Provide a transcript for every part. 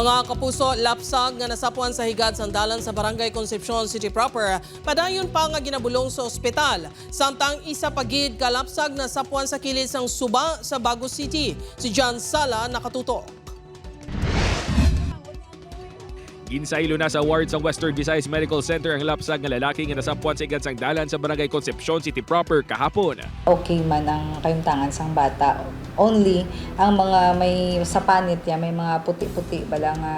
Mga kapuso, lapsag nga nasapuan sa higad sandalan sa Barangay Concepcion City proper, padayon pa nga ginabulong sa ospital. Samtang isa pagid kalapsag na sapuan sa kilid sang Suba sa Bago City. Si John Sala nakatutok. Ginsaylo na sa ward sa Western Visayas Medical Center ang lapsag nga lalaki nga nasapuan sa igad sang dalan sa Barangay Concepcion City proper kahapon. okay man ang kayuntangan sang bata. Only, ang mga may sa panit ya, may mga puti-puti bala nga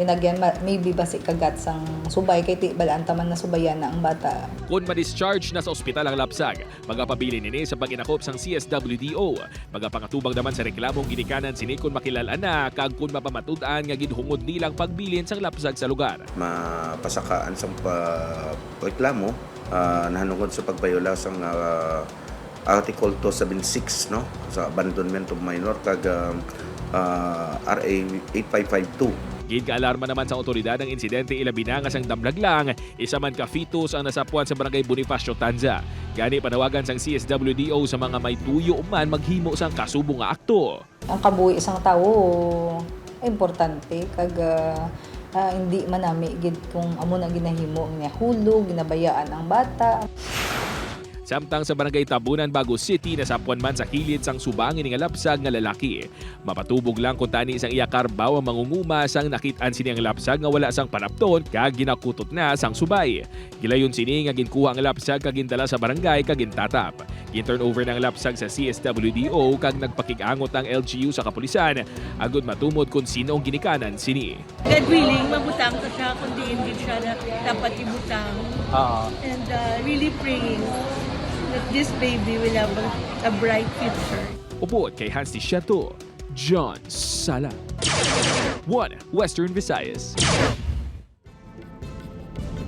inagyan, ma- maybe basi kagat sang subay, kay ti bala ang taman na subayan na ang bata. Kung ma-discharge na sa ospital ang lapsag, magapabili nini sa paginakop sang CSWDO. Magapangatubang naman sa reklamong ginikanan sini kung makilalan na kag kung mapamatud-an nga ginhungod nilang pagbilin sang lapsag sa lugar. mapasakaan sa pa- reklamo uh, nahanungod sa pagbayula sa uh, Article 276 no sa abandonment of minor kag um, uh, RA 8552 Gid alarma naman sa otoridad ang insidente ilabi na nga sang damlag lang, isa man ka fetus ang nasapuan sa barangay Bonifacio Tanza. Gani panawagan sang CSWDO sa mga may tuyo man maghimo sang kasubong nga akto. Ang kabuhi isang tao, importante, kag ah, ah, hindi manami gid kung amo na ginahimo niya hulog, ginabayaan ang bata. Samtang sa barangay Tabunan, Bago City, nasapuan man sa kilid sang subangin nga lapsag nga lalaki. Mapatubog lang kung tani isang iyakarbaw ang mangunguma sang nakitaan sini ang lapsag nga wala sang panapton kag ginakutot na sang subay. Gilayon sini nga ginkuha ang lapsag kag gindala sa barangay kag gintatap. Gin-turn over ng lapsag sa CSWDO kag nagpakigangot ang LGU sa kapulisan agud matumod kung sino ang ginikanan sini. God willing, mabutang ka siya, kundi hindi siya na dapat ibutang. And uh, really praying that this baby will have a, bright future. Upod kay Hans Tishato, John Sala. 1. Western Visayas.